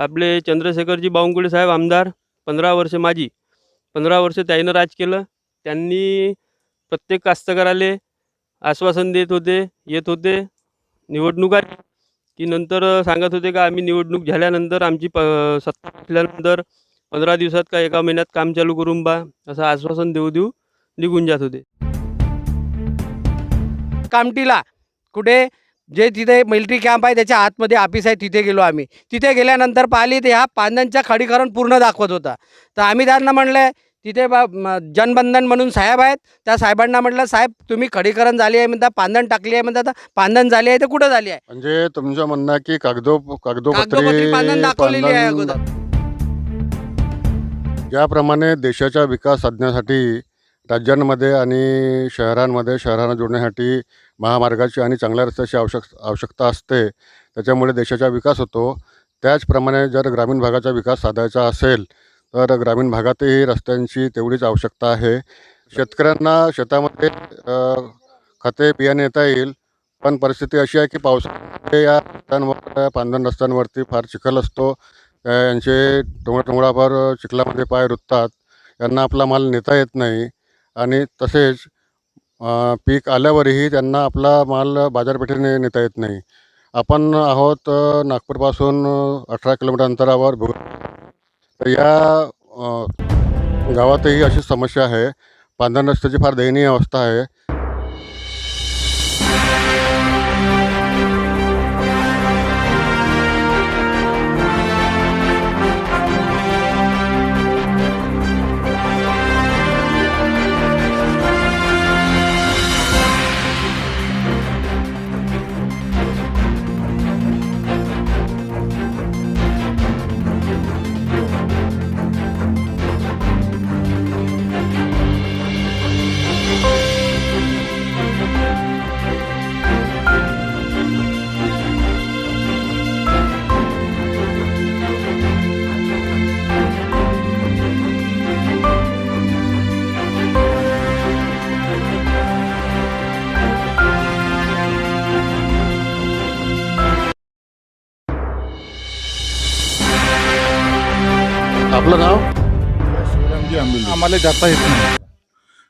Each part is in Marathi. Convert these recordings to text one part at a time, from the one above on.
आपले चंद्रशेखरजी बावनकुळे साहेब आमदार पंधरा वर्ष माझी पंधरा वर्ष त्याईनं राज केलं. त्यांनी प्रत्येक कास्तकाराले आश्वासन देत होते येत होते निवडणुका की नंतर सांगत होते का आम्ही निवडणूक झाल्यानंतर आमची प सत्ता असल्यानंतर पंधरा दिवसात का एका महिन्यात काम चालू करून बा असं आश्वासन देऊ देऊ निघून जात होते. कामटीला कुठे जे तिथे मिलिटरी कॅम्प आहे त्याच्या आतमध्ये ऑफिस आहे तिथे गेलो आम्ही. तिथे गेल्यानंतर पाहिली तर ह्या पांद्यांच्या खडीकरण पूर्ण दाखवत होता. तर आम्ही त्यांना म्हणलं तिथे बा जनबंधन म्हणून साहेब आहेत. त्या साहेबांना म्हटलं साहेब तुम्ही खडीकरण झाली आहे म्हणता पांधन टाकली आहे म्हणता पांधन झाली आहे तर कुठं झाली आहे? म्हणजे तुमचं म्हणणं की कागदो कागदोपत्री कागदोपत्री पांधन दाखवलेली आहे अगोदर. ज्याप्रमाणे देशाचा विकास साधण्यासाठी राज्यांमध्ये आणि शहरांमध्ये शहरांना जोडण्यासाठी महामार्गाची आणि चांगल्या रस्त्याची आवश्यक आवश्यकता असते. त्याच्यामुळे देशाचा विकास होतो. त्याचप्रमाणे जर ग्रामीण भागाचा विकास साधायचा असेल तर ग्रामीण भागातही रस्त्यांची तेवढीच आवश्यकता आहे. शेतकऱ्यांना शेतामध्ये खते बियाणे येता येईल पण परिस्थिती अशी आहे की पावसाळ्यामध्ये या रस्त्यांवर पांधन रस्त्यांवरती फार चिखल असतो. यांचे टोंगळा टोंगळाभर चिखलामध्ये पाय रुततात. यांना आपला माल नेता येत नाही. आणि तसेच पीक आल्यावरही त्यांना आपला माल बाजारपेठेने नेता येत नाही. आपण आहोत नागपूरपासून अठरा किलोमीटर अंतरावर भू तर या गावातही अशी समस्या आहे. पांढऱ्या रस्त्याची फार दयनीय अवस्था आहे. आपलं नाव आम्हाला जाता येत नाही.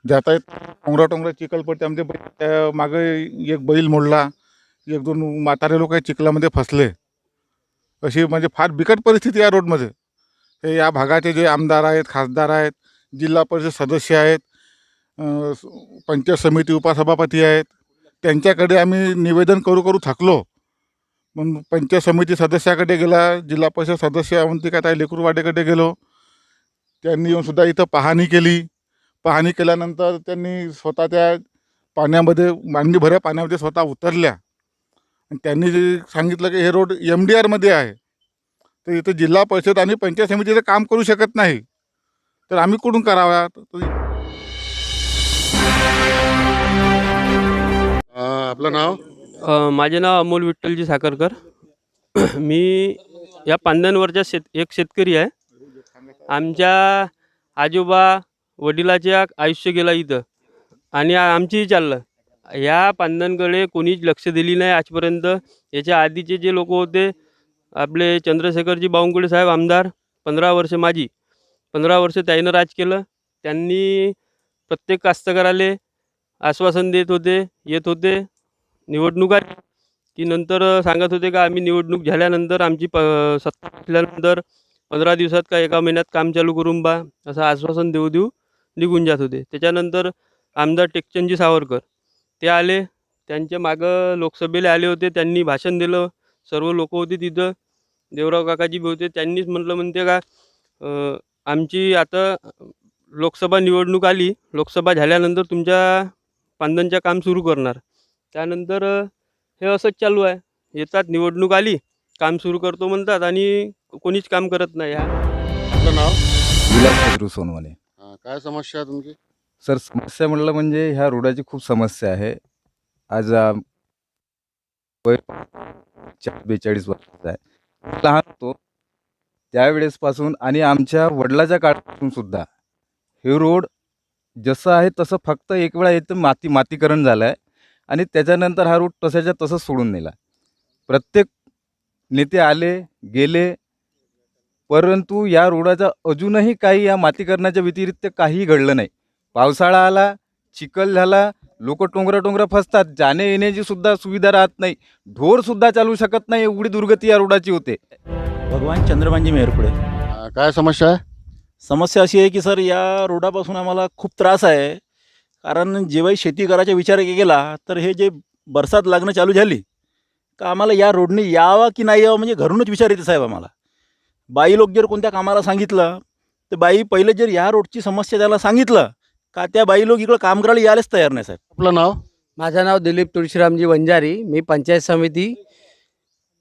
जाता येत टोंगरा टोंगरा चिखलपट्टी आमच्या आमचे बैल त्या मागे एक बैल मोडला. एक दोन म्हातारे लोक चिखलामध्ये फसले. अशी म्हणजे फार बिकट परिस्थिती आहे रोडमध्ये. हे या भागाचे जे आमदार आहेत खासदार आहेत जिल्हा परिषद सदस्य आहेत पंचायत समिती उपसभापती आहेत त्यांच्याकडे आम्ही निवेदन करू करू थकलो. मग पंचायत समिती सदस्याकडे गेला जिल्हा परिषद सदस्य अवंतिका ताई लेकरूवाडेकडे गेलो. त्यांनी येऊन सुद्धा इथं पाहणी केली. पाहणी केल्यानंतर त्यांनी स्वतः त्या पाण्यामध्ये मांडी भऱ्या पाण्यामध्ये स्वतः उतरल्या. आणि त्यांनी जे सांगितलं की हे रोड एम डी आरमध्ये आहे. तर इथं जिल्हा परिषद आणि पंचायत समितीचं काम करू शकत नाही. तर आम्ही कुठून करावा आपलं नाव? अ, माझे नाव अमोल विठ्ठलजी साखरकर. मी या पांदनवरच्या शेत एक शेतकरी आहे. आमच्या आजोबा वडिलाच्या आयुष्य गेलं इथं. आणि आमचीही चाललं. या पांदनकडे कोणीच लक्ष दिली नाही आजपर्यंत. याच्या आधीचे जे लोक होते आपले चंद्रशेखरजी बावनकुळे साहेब आमदार पंधरा वर्ष माझी पंधरा वर्ष त्याईनं राज केलं. त्यांनी प्रत्येक कास्तकाराले आश्वासन देत होते येत होते निवडणुका की नंतर सांगत होते का आम्ही निवडणूक झाल्यानंतर आमची प सत्ता असल्यानंतर पंधरा दिवसात का एका महिन्यात काम चालू करून बा असं आश्वासन देऊ देऊ निघून जात होते. त्याच्यानंतर आमदार टेकचंदजी सावरकर ते आले. त्यांच्या मागं लोकसभेला आले होते. त्यांनी भाषण दिलं. सर्व लोक होते तिथं. देवराव काकाजी बी होते. त्यांनीच म्हटलं म्हणते का आमची आता लोकसभा निवडणूक आली. लोकसभा झाल्यानंतर तुमच्या पांदनचं काम सुरू करणार. त्यानंतर हे असंच चालू आहे. येतात निवडणूक आली. काम सुरू करतो म्हणतात आणि कोणीच काम करत नाही ह्या आपलं नाव? विलास अ, काय समस्या आहे तुमची? सर समस्या म्हटलं म्हणजे ह्या रोडाची खूप समस्या आहे. आज वय बेचाळीस वर्षाचा आहे. लहान होतो. त्यावेळेसपासून आणि आमच्या वडिलाच्या काळापासून सुद्धा हे रोड जसं आहे तसं फक्त एक वेळा येतं माती मातीकरण झालं आहे आणि त्याच्यानंतर हा रोड तसाच्या तसंच सोडून नेला. प्रत्येक नेते आले गेले परंतु या रोडाचा अजूनही काही या मातीकरणाच्या व्यतिरिक्त काहीही घडलं नाही. पावसाळा आला चिखल झाला लोक टोंगरा टोंगरा फसतात जाणे येण्याची सुद्धा सुविधा राहत नाही ढोर सुद्धा चालू शकत नाही एवढी दुर्गती या रोडाची होते. भगवान चंद्रमांजी मेहरपुडे काय समस्या आहे? समस्या अशी आहे की सर या रोडापासून आम्हाला खूप त्रास आहे. कारण जेव्हाही शेती करायचा विचार केला तर हे जे बरसात लागणं चालू झाली का आम्हाला या रोडने यावा की नाही यावं म्हणजे घरूनच विचार येते साहेब आम्हाला. बाई लोक जर कोणत्या कामाला सांगितलं तर बाई पहिले जर या रोडची समस्या त्याला सांगितलं का त्या बाई लोक इकडं काम करायला यायलाच तयार नाही साहेब? आपलं नाव? माझं नाव दिलीप तुळशीरामजी वंजारी मी पंचायत समिती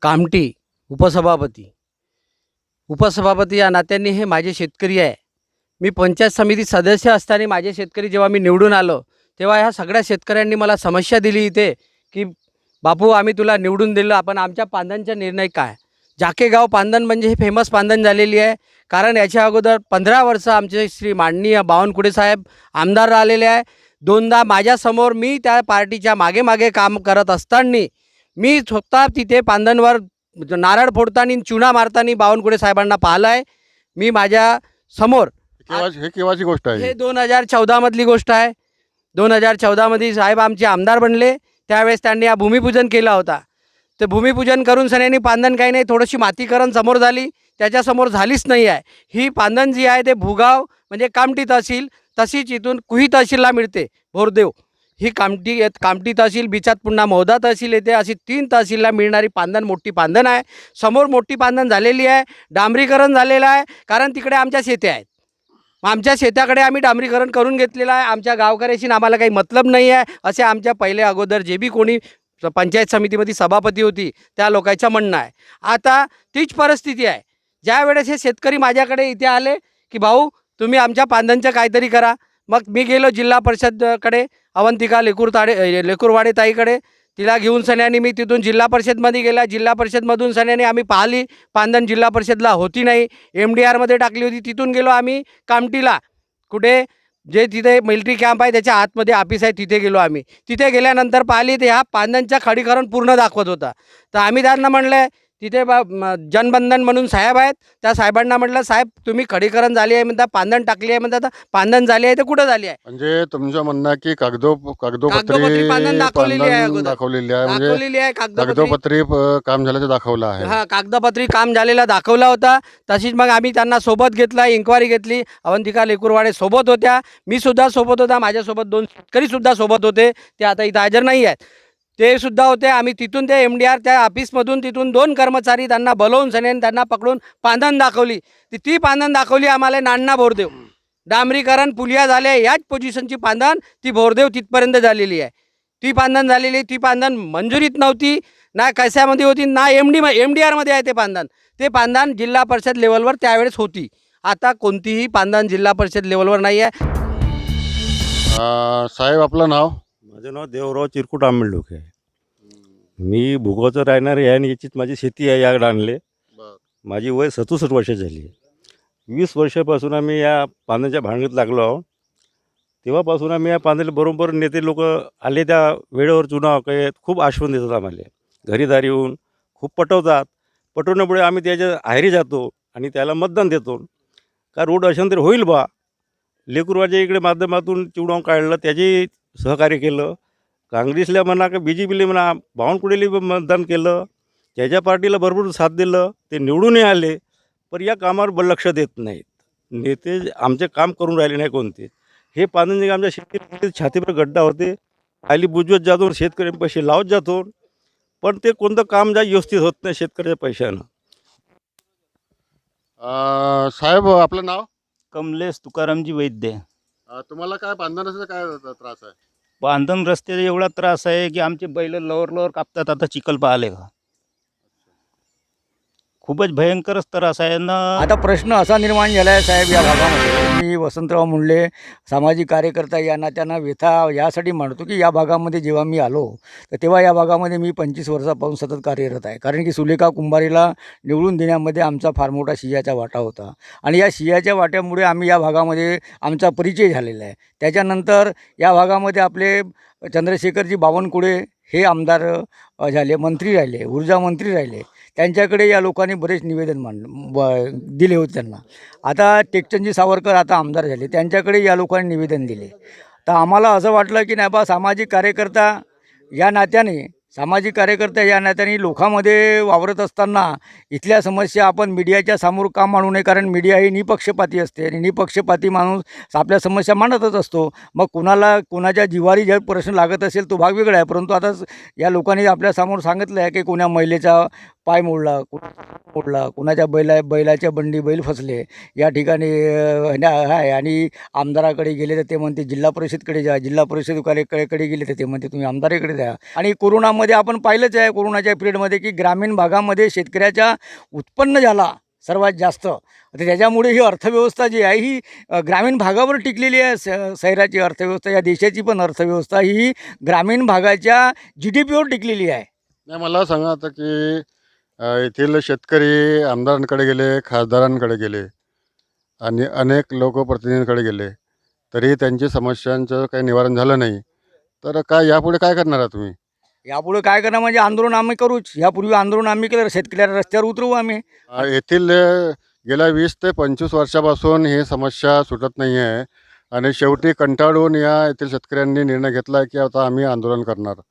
कामठी उपसभापती. उपसभापती या नात्याने हे माझे शेतकरी आहे. मी पंचायत समिती सदस्य असताना माझे शेतकरी जेव्हा मी निवडून आलो तेव्हा ह्या सगळ्या शेतकऱ्यांनी मला समस्या दिली इथे की बापू आम्ही तुला निवडून दिलं आपण आमच्या पांदनचा निर्णय काय? जाकेगाव पांदन म्हणजे हे फेमस पांदन झालेली आहे. कारण याच्या अगोदर पंधरा वर्ष आमचे श्री माननीय बावनकुळे साहेब आमदार राहिलेले आहे. दोनदा माझ्यासमोर मी त्या पार्टीच्या मागे मागे काम करत असताना मी स्वतः तिथे पांदनवर नारळ फोडताना चुना मारताना बावनकुळे साहेबांना पाहिलं आहे मी माझ्यासमोर हे केव्हाची गोष्ट आहे? हे ही? दोन हजार चौदामधली गोष्ट आहे. दोन हजार चौदामध्ये साहेब आमचे आमदार बनले. त्यावेळेस त्यांनी हा भूमिपूजन केला होता. तर भूमिपूजन करून सन्यानी पांदन काही नाही थोडीशी मातीकरण समोर झाली. त्याच्यासमोर झालीच नाही आहे. ही पांदन जी आहे ते भुगाव म्हणजे कामटी तहसील तशीच इथून कुही तहसीलला मिळते. भोरदेव. ही कामटी येत तहसील बिचात पुन्हा मौदा तहसील येते. अशी तीन तहसीलला मिळणारी पांदन मोठी पांदन आहे. समोर मोठी पांदन झालेली आहे. डांबरीकरण झालेलं आहे. कारण तिकडे आमच्या शेत्या आहेत. मग आमच्या शेताकडे आम्ही डांबरीकरण करून घेतलेलं आहे. आमच्या गावकऱ्याशी आम्हाला काही मतलब नाही आहे. असे आमच्या पहिले अगोदर जे बी कोणी पंचायत समितीमध्ये सभापती होती. त्या लोकांचं म्हणणं आहे. आता तीच परिस्थिती आहे. ज्या वेळेस हे शेतकरी माझ्याकडे इथे आले की भाऊ तुम्ही आमच्या पांधनचं काहीतरी करा. मग मी गेलो जिल्हा परिषदकडे अवंतिका लेकूर ताडे लेकूरवाडे ताईकडे. तिला घेऊन सण्याने मी तिथून जिल्हा परिषदमध्ये गेला. जिल्हा परिषदमधून सण्याने आम्ही पाहिली. पांधन जिल्हा परिषदला होती नाही. एम डी आरमध्ये टाकली होती. तिथून गेलो आम्ही कामटीला. कुठे? जे तिथे मिलिटरी कॅम्प आहे त्याच्या आतमध्ये ऑफिस आहे तिथे गेलो आम्ही. तिथे गेल्यानंतर पाहिली ते ह्या पांदनच्या खडीकरण पूर्ण दाखवत होता. तर आम्ही त्यांना म्हणलं तिथे बा जनबंधन म्हणून साहेब आहेत. त्या साहेबांना म्हटलं साहेब तुम्ही खडीकरण झाली आहे म्हणता पांदन टाकली आहे म्हणता पांदन झाली आहे तर कुठं झाली आहे? म्हणजे तुमचं म्हणणं की कागदो कागदोपत्री दाखवलेली आहे. दाखवलेली आहे. म्हणजे दाखवलेली आहे कागदपत्री. काम झाल्याचं दाखवलं आहे. हा कागदपत्री काम झालेला दाखवला होता. तशीच मग आम्ही त्यांना सोबत घेतला इन्क्वायरी घेतली. अवंतिका लेकुरवाडे सोबत होत्या. मी सुद्धा सोबत होता. माझ्यासोबत दोन शेतकरी सुद्धा सोबत होते. ते आता इथं हजर नाही आहेत. ते सुद्धा होते. आम्ही तिथून ते एम डी आर त्या ऑफिसमधून तिथून दोन कर्मचारी त्यांना बोलवून सनेन त्यांना पकडून पांधन दाखवली. ती ती पांधन दाखवली आम्हाला नाण्णा भोरदेव. डांबरीकरण पुलिया झाले याच पोझिशनची पांधन ती भोरदेव तिथपर्यंत झालेली आहे. ती पांधन झालेली ती पांधन मंजुरीत नव्हती ना कशामध्ये होती ना एम डी एम डी आरमध्ये आहे ते पांधन. ते पांधन जिल्हा परिषद लेवलवर त्यावेळेस होती. आता कोणतीही पांधन जिल्हा परिषद लेवलवर नाही आहे. साहेब आपलं नाव? माझं नाव देवराव चिरकुट आंबेडोक आहे. मी भुगावचं राहणार आहे आणि याचीच माझी शेती आहे या डाणले माझी वय सदुसष्ट वर्ष झाली. वीस वर्षापासून आम्ही या पाण्याच्या भांडणीत लागलो आहोत. तेव्हापासून आम्ही या पाण्याला बरोबर नेते लोक आले त्या वेळेवर चुनाव काय खूप आश्वासन देतात आम्हाला. घरीदारी येऊन खूप पटवतात. पटवण्यामुळे आम्ही त्याच्या आहेरी जातो आणि त्याला मतदान देतो. का रोड अशांतर होईल बा? लेकरवाच्या इकडे माध्यमातून चिवडावून काढलं त्याची सहकार्य केलं. काँग्रेसला म्हणा का बी जे पीला म्हणा बावनकुळेला मतदान केलं त्याच्या पार्टीला भरपूर साथ दिलं ते निवडूनही आले पण या कामावर लक्ष देत नाहीत. नेते आमचे काम करून राहिले नाही कोणते. हे पाणी आमच्या शेतकरी छातीवर गड्डा होते. खाली बुजवत जातो शेतकरी पैसे लावत जातो पण ते कोणतं काम जा व्यवस्थित होत नाही शेतकऱ्याच्या पैशानं. अ, साहेब आपलं नाव? कमलेश तुकारामजी वैद्य. तुम्हाला काय बांधण्याचा काय त्रास आहे? बांधण रस्त्याचा एवढा त्रास आहे की आमचे बैल लवर लवर कापतात आता चिखल पाहिले का खूपच भयंकर स्तर असा आहे ना. आता प्रश्न असा निर्माण झाला आहे साहेब या भागामध्ये. मी वसंतराव मुंडले सामाजिक कार्यकर्ता या त्यांना व्यथा यासाठी मांडतो की या भागामध्ये जेव्हा मी आलो तर तेव्हा या भागामध्ये मी पंचवीस वर्षापासून सतत कार्यरत आहे. कारण की सुलेखा कुंभारीला निवडून देण्यामध्ये आमचा फार मोठा शियाचा वाटा होता. आणि या शियाच्या वाट्यामुळे आम्ही या भागामध्ये आमचा परिचय झालेला आहे. त्याच्यानंतर या भागामध्ये आपले चंद्रशेखरजी बावनकुळे हे आमदार झाले मंत्री राहिले ऊर्जा मंत्री राहिले. त्यांच्याकडे या लोकांनी बरेच निवेदन मांड ब दिले होते त्यांना. आता टेकचंदजी सावरकर आता आमदार झाले. त्यांच्याकडे या लोकांनी निवेदन दिले. तर आम्हाला असं वाटलं की नाही बा सामाजिक कार्यकर्ता या नात्याने सामाजिक कार्यकर्ते या नात्याने लोकांमध्ये वावरत असताना इथल्या समस्या आपण मीडियाच्या समोर का मांडू नये? कारण मीडिया ही निपक्षपाती असते आणि निपक्षपाती माणूस आपल्या समस्या मांडतच असतो. मग कुणाला कुणाच्या जिवारी जर प्रश्न लागत असेल तो भाग वेगळा आहे. परंतु आता या लोकांनी आपल्यासमोर सांगितलं आहे की कोण्या महिलेचा पाय मोडला कुणाचा मोडला. कुणाच्या बैला बैलाच्या बंडी बैल फसले. या ठिकाणी आहे आणि आमदाराकडे गेले तर ते म्हणते जिल्हा परिषदकडे जा. जिल्हा परिषदकडे गेले तर ते म्हणते तुम्ही आमदाराकडे द्या आणि कोरोनामध्ये आपण पाहिलंच आहे कोरोनाच्या पिरियडमध्ये की ग्रामीण भागामध्ये शेतकऱ्याच्या उत्पन्न झाला सर्वात जास्त. तर त्याच्यामुळे ही अर्थव्यवस्था जी आहे ही ग्रामीण भागावर टिकलेली आहे. स शहराची अर्थव्यवस्था या देशाची पण अर्थव्यवस्था ही ग्रामीण भागाच्या जी डी पीवर टिकलेली आहे. नाही मला सांगा आता की येथील शेतकरी आमदारांकडे गेले खासदारांकडे गेले आणि अनेक लोकप्रतिनिधींकडे गेले. तरी त्यांची समस्यांचं काही निवारण झालं नाही. तर काय यापुढे काय करणार आहात तुम्ही? यापुढे काय करणार? म्हणजे आंदोलन आम्ही करूच. यापूर्वी आंदोलन आम्ही केलं शेतकऱ्याला रस्त्यावर उतरवू आम्ही. अ, येथील अ, गेल्या वीस ते पंचवीस वर्षापासून ही समस्या सुटत नाही आहे आणि शेवटी कंटाळून या येथील शेतकऱ्यांनी निर्णय घेतला की आता आम्ही आंदोलन करणार.